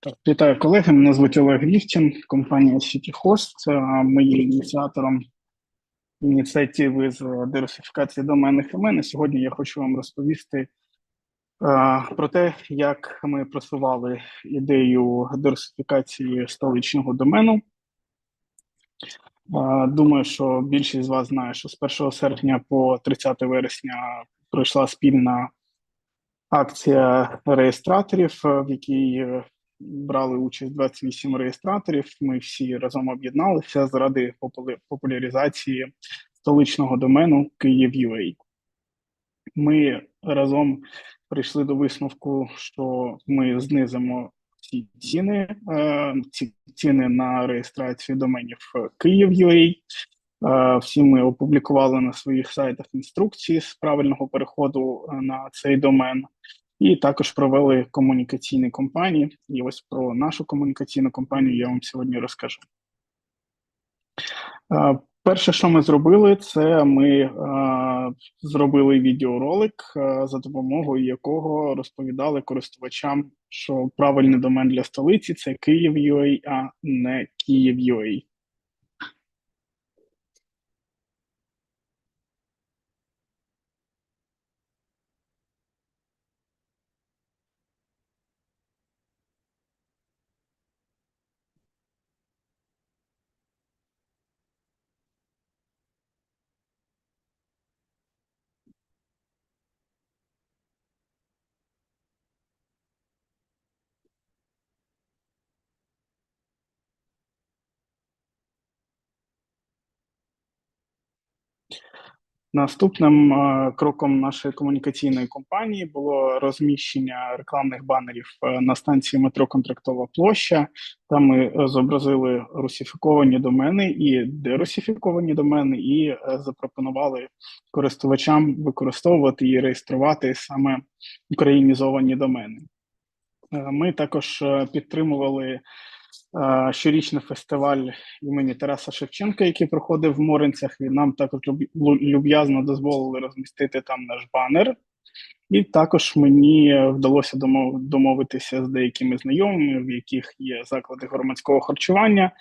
Так, Вітаю колеги. Мене звуть Олег Віхтін, компанія CityHost. Ми є ініціатором ініціативи з диверсифікації доменних імен. Сьогодні я хочу вам розповісти про те, як ми просували ідею диверсифікації столичного домену. Думаю, що більшість з вас знає, що з 1 серпня по 30 вересня пройшла спільна акція реєстраторів, в якій е, брали участь 28 реєстраторів. Ми всі разом об'єдналися заради популяризації столичного домену Київ.UA. Ми разом прийшли до висновку, що ми знизимо ці ціни, е, ці ціни на реєстрацію доменів Київ.UA. Е, Всі ми опублікували на своїх сайтах інструкції з правильного переходу е, на цей домен. І також провели комунікаційні кампанії. І ось про нашу комунікаційну кампанію я вам сьогодні розкажу. Перше, що ми зробили, це ми е, зробили відеоролик, е, за допомогою якого розповідали користувачам, що правильний домен для столиці це Київ.UA, а не Київ.UA. Наступним е, кроком нашої комунікаційної кампанії було розміщення рекламних банерів е, на станції метро Контрактова площа. Там ми е, зобразили русифіковані домени і дерусифіковані домени, і запропонували користувачам використовувати і реєструвати саме українізовані домени. Ми також підтримували щорічний фестиваль імені Тараса Шевченка, який проходив в Моринцях, і нам також люб'язно дозволили розмістити там наш банер. І також мені вдалося домовитися з деякими знайомими, в яких є заклади громадського харчування.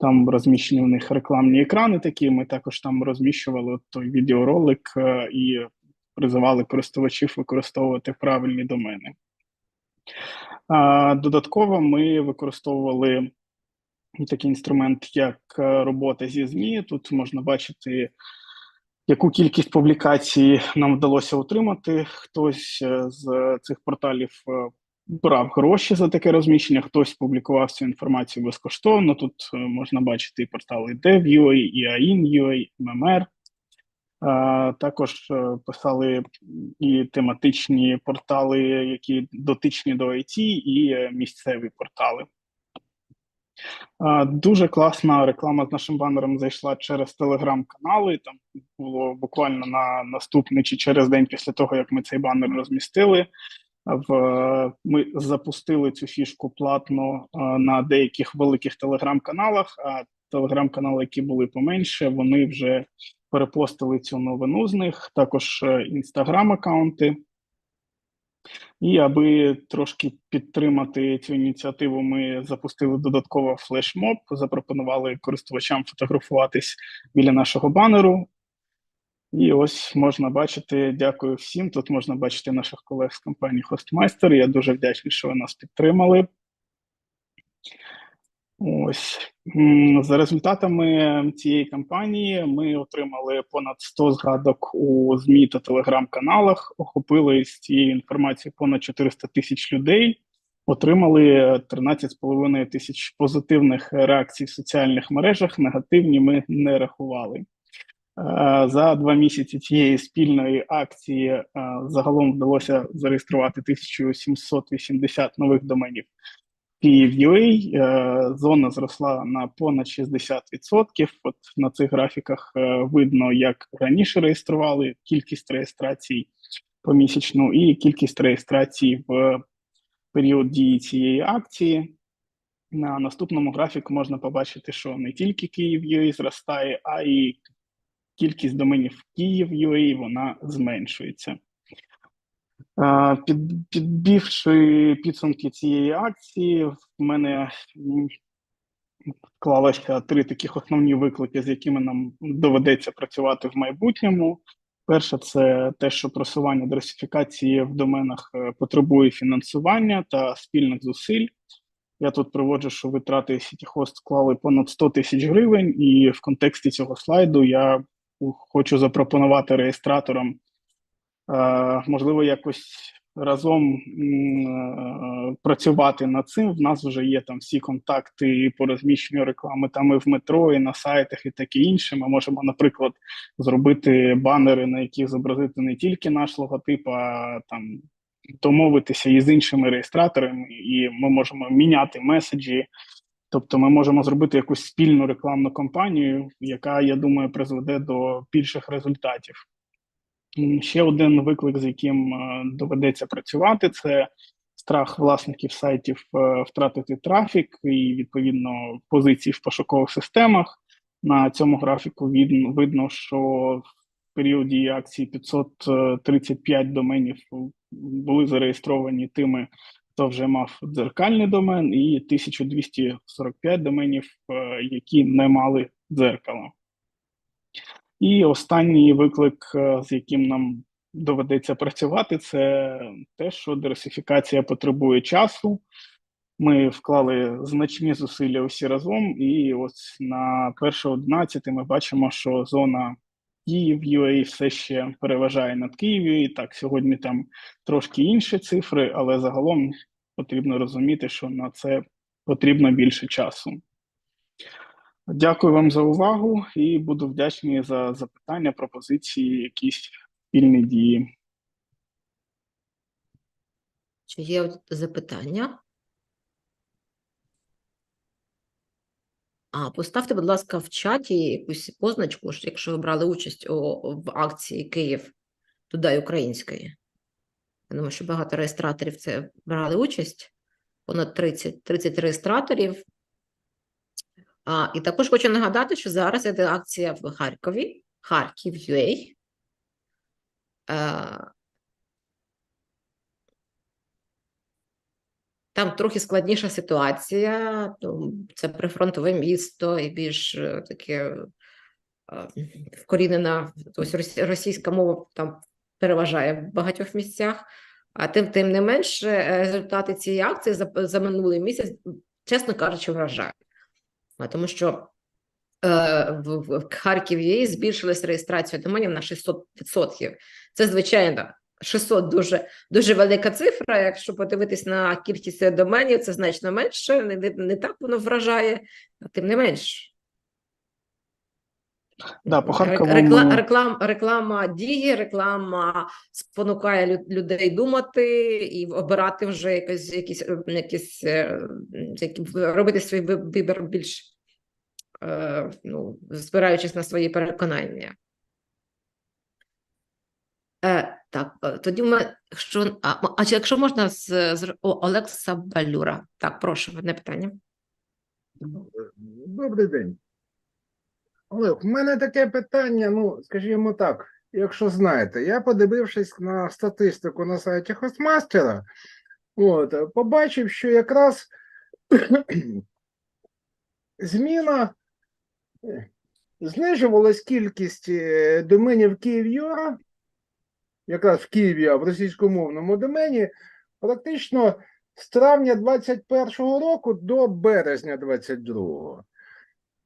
Там розміщені в них рекламні екрани такі. Ми також там розміщували той відеоролик е, і призивали користувачів використовувати правильні домени. Додатково ми використовували такий інструмент, як е, робота зі ЗМІ. Тут можна бачити, яку кількість публікацій нам вдалося отримати. Хтось е, з цих порталів е, брав гроші за таке розміщення, хтось публікував цю інформацію безкоштовно. Тут можна бачити і портали Dev.ua, і AIN.ua, MMR. А, Також е, писали і тематичні портали, які дотичні до IT, і е, місцеві портали. Дуже класна реклама з нашим банером зайшла через телеграм-канали. Там було буквально на наступний чи через день після того, як ми цей банер розмістили. В ми запустили цю фішку платно е, на деяких великих телеграм-каналах. А телеграм-канали, які були поменше, вони вже перепостили цю новину з них. Також інстаграм-аккаунти. І аби трошки підтримати цю ініціативу, ми запустили додатково флешмоб, запропонували користувачам фотографуватись біля нашого банеру. І ось можна бачити, дякую всім. Тут можна бачити наших колег з компанії Hostmeister. Я дуже вдячний, що ви нас підтримали. Ось за результатами цієї кампанії ми отримали понад 100 згадок у ЗМІ та телеграм-каналах, охопили з цією інформацією понад 400 тисяч людей, отримали 13,5 тисяч позитивних реакцій в соціальних мережах. Негативні ми не рахували. Е, За два місяці цієї спільної акції е, загалом вдалося зареєструвати 1780 нових доменів Київ.UA. Е, Зона зросла на понад 60%. От на цих графіках е, видно, як раніше реєстрували кількість реєстрацій помісячну і кількість реєстрацій в період дії цієї акції. На наступному графіку можна побачити, що не тільки Київ.UA зростає, а й кількість доменів Київ.UA вона зменшується. Під, підбивши підсумки цієї акції, в мене склалося три таких основні виклики, з якими нам доведеться працювати в майбутньому. Перше, це те, що просування диверсифікації в доменах е, потребує фінансування та спільних зусиль. Я тут приводжу, що витрати Cityhost склали понад 100 тисяч гривень, і в контексті цього слайду я хочу запропонувати реєстраторам, можливо, якось разом е, працювати над цим. В нас вже є там всі контакти по розміщенню реклами там і в метро, і на сайтах, і таке інше. Ми можемо, наприклад, зробити банери, на яких зобразити не тільки наш логотип, а там домовитися із іншими реєстраторами, і ми можемо міняти меседжі. Тобто, ми можемо зробити якусь спільну рекламну кампанію, яка, я думаю, призведе до більших результатів. Ще один виклик, з яким е, доведеться працювати, це страх власників сайтів е, втратити трафік і відповідно позиції в пошукових системах. На цьому графіку видно, що в період дії акції 535 доменів були зареєстровані тими, хто вже мав дзеркальний домен, і 1245 доменів, е, які не мали дзеркала. І останній виклик, е, з яким нам доведеться працювати, це те, що диверсифікація потребує часу. Ми вклали значні зусилля усі разом, і ось на 1.11 ми бачимо, що зона Київ UA все ще переважає над Києві. І так, сьогодні там трошки інші цифри, але загалом потрібно розуміти, що на це потрібно більше часу. Дякую вам за увагу і буду вдячний за запитання, пропозиції, якісь спільні дії. Чи є запитання? А, поставте, будь ласка, в чаті якусь позначку, якщо ви брали участь у, в акції Київ туди української. Я думаю, що багато реєстраторів це брали участь, понад 30, 30 реєстраторів. А, і також хочу нагадати, що зараз іде акція в Харкові, Харків UA. Е, Там трохи складніша ситуація, це прифронтове місто і більш е, таке е, вкорінена, ось російська мова там переважає в багатьох місцях. А тим, тим не менше, результати цієї акції за, за минулий місяць, чесно кажучи, вражають. А Тому що е, в, в Харківі збільшилась реєстрація доменів на 600%. Це, звичайно, 600 дуже, дуже велика цифра. Якщо подивитись на кількість доменів, це значно менше, не, не, не так воно вражає, а тим не менш. Да, по Рек- Харкову Рекла, реклам, реклама діє, реклама спонукає людей думати і обирати вже якось, якісь, е, якісь, е, робити свій вибір більш е, ну, спираючись на свої переконання. Е, так, тоді ми, якщо, а, а якщо можна з, з о, Олекса Балюра. Так, прошу, одне питання. Добрий день. Олег, в мене таке питання, ну, скажімо так, якщо знаєте, я подивившись на статистику на сайті Хостмастера, от, побачив, що якраз зміна знижувалась кількість е, доменів Київ.Юра, якраз в Києві, а в російськомовному домені, практично з травня 21-го року до березня 22-го.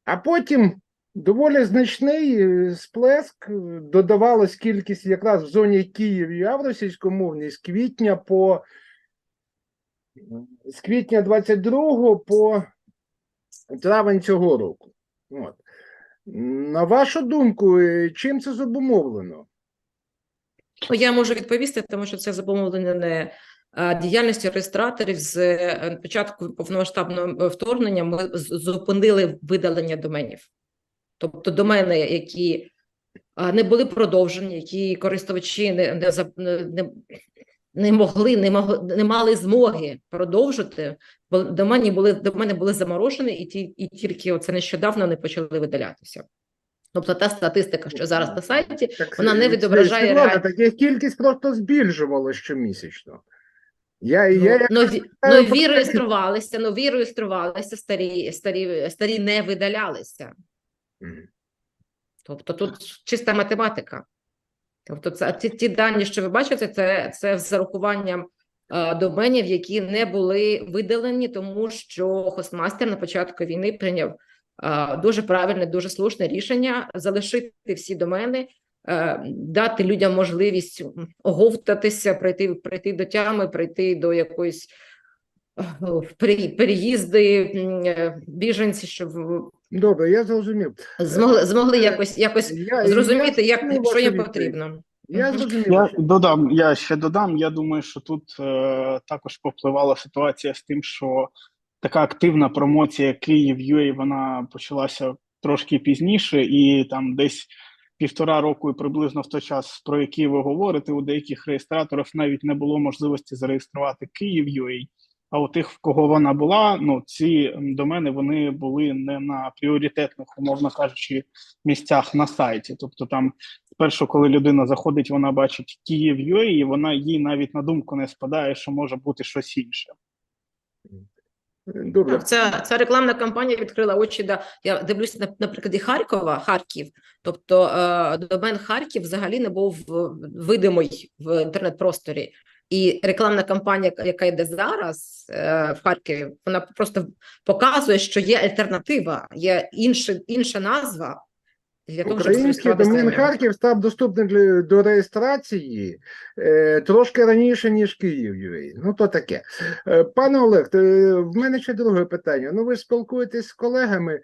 А потім доволі значний е, сплеск, додавалась кількість якраз в зоні Київ і в російськомовній з квітня по з квітня 22 по травень цього року. От. На вашу думку, е, чим це зобумовлено? Я можу відповісти, тому що це зумовлено не діяльністю реєстраторів з е, початку повномасштабного вторгнення. Ми зупинили видалення доменів, тобто домени, які е, не були продовжені, які користувачі не, не, не, не, могли, не могли, не мали змоги продовжити, бо домені були домени були заморожені, і ті, і тільки оце нещодавно не почали видалятися. Тобто та статистика, що зараз на сайті, Так, вона не е, відображає Світлана, реаль- так їх кількість просто збільшувала щомісячно. Я, Ну, я, нові, нові реєструвалися, нові реєструвалися, старі, старі, старі не видалялися. Тобто тут чиста математика. Тобто, це ті, ті дані, що ви бачите, це, це з зарахуванням е, доменів, які не були видалені, тому що хостмастер на початку війни прийняв е, дуже правильне, дуже слушне рішення залишити всі домени, е, дати людям можливість оговтатися, прийти, прийти до тями, прийти до якоїсь переїзди, е, біженці, щоб Добре, я зрозумів. змогли, змогли Е, якось, якось Я, зрозуміти, я як що їм потрібно. Я зрозумів. Я додам, я ще додам. Я думаю, що тут е, також попливала ситуація з тим, що така активна промоція Київ вона почалася трошки пізніше, і там десь півтора року і приблизно в той час, про який ви говорите, у деяких реєстраторів навіть не було можливості зареєструвати Київ А у тих, в кого вона була, ну ці домени вони були не на пріоритетних, умовно кажучи, місцях на сайті. Тобто там спершу, коли людина заходить, вона бачить Київ і вона їй навіть на думку не спадає, що може бути щось інше. Добре. Ця, ця рекламна кампанія відкрила очі. Да, я дивлюся на, на прикладі Харкова, Харків. Тобто е, домен Харків взагалі не був е, видимий в інтернет-просторі. І рекламна кампанія, яка йде зараз е, в Харкові, вона просто показує, що є альтернатива, є інше, інша назва для того, Український зареєструватися домен. Харків став доступним для, до реєстрації е, трошки раніше, ніж Київ. Ну, то таке. Е, пане Олег, е, в мене ще друге питання. Ну, ви спілкуєтесь з колегами.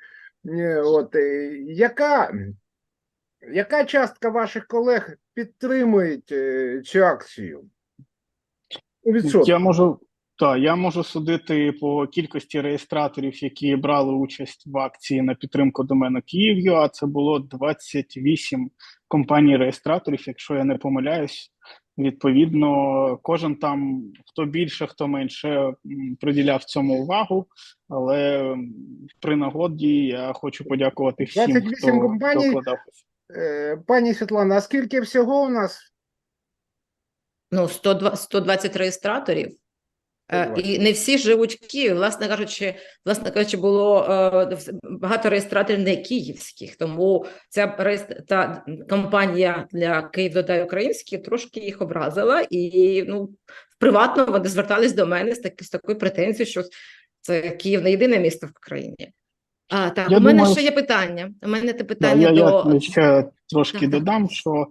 Е, от, е, яка, яка частка ваших колег підтримують е, цю акцію? У відсотках. Я можу та я можу судити по кількості реєстраторів, які брали участь в акції на підтримку домену Київ. А це було 28 компаній реєстраторів, якщо я не помиляюсь. Відповідно, кожен там хто більше, хто менше приділяв цьому увагу. Але при нагоді я хочу подякувати всім, 28 хто, хто компаній. вкладав. Е, пані Світлана, а скільки всього у нас? Ну, 102, 120 реєстраторів. Е, 120. І не всі живуть в Києві. Власне кажучи, власне кажучи, було е, багато реєстраторів не київських, тому ця реєстр... та компанія для Київ додай український трошки їх образила, і ну приватно вони звертались до мене з, таки, з такою претензією, що це Київ не єдине місто в країні. А, так, Я у мене думаю, ще є питання. У мене те Да, питання я, до я ще трошки так. додам, що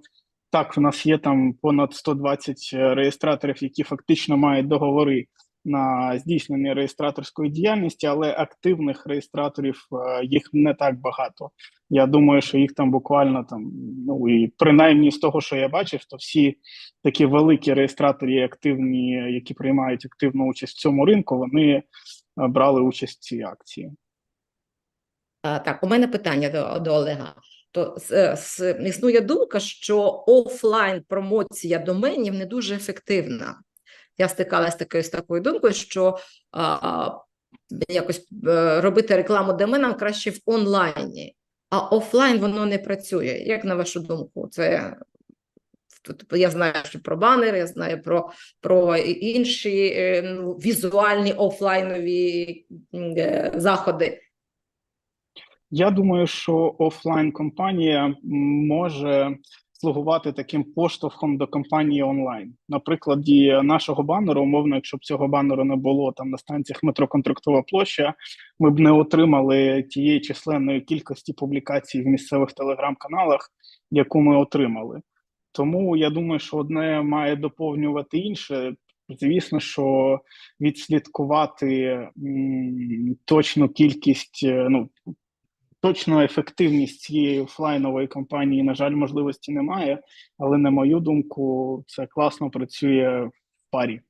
так, в нас є там понад 120 реєстраторів, які фактично мають договори на здійснення реєстраторської діяльності, але активних реєстраторів е, їх не так багато. Я думаю, що їх там буквально там, ну і принаймні з того, що я бачив, то всі такі великі реєстратори, активні, які приймають активну участь в цьому ринку, вони е, брали участь в цій акції. Так, у мене питання до, до Олега. То с- с- існує думка, що офлайн промоція доменів не дуже ефективна. Я стикалася такою з такою думкою, що а, якось е, робити рекламу доменам краще в онлайні, а офлайн воно не працює. Як на вашу думку, це тут я знаю що про банери, я знаю про, про інші е, ну, візуальні офлайнові е, заходи. Я думаю, що офлайн компанія може слугувати таким поштовхом до компанії онлайн. На прикладі нашого банеру, умовно, якщо б цього банеру не було там на станціях метро Контрактова площа, ми б не отримали тієї численної кількості публікацій в місцевих телеграм-каналах, яку ми отримали. Тому я думаю, що одне має доповнювати інше. Звісно, що відслідкувати м, точну кількість, е, ну точно ефективність цієї офлайнової компанії, на жаль, можливості немає. Але на мою думку, це класно працює в парі.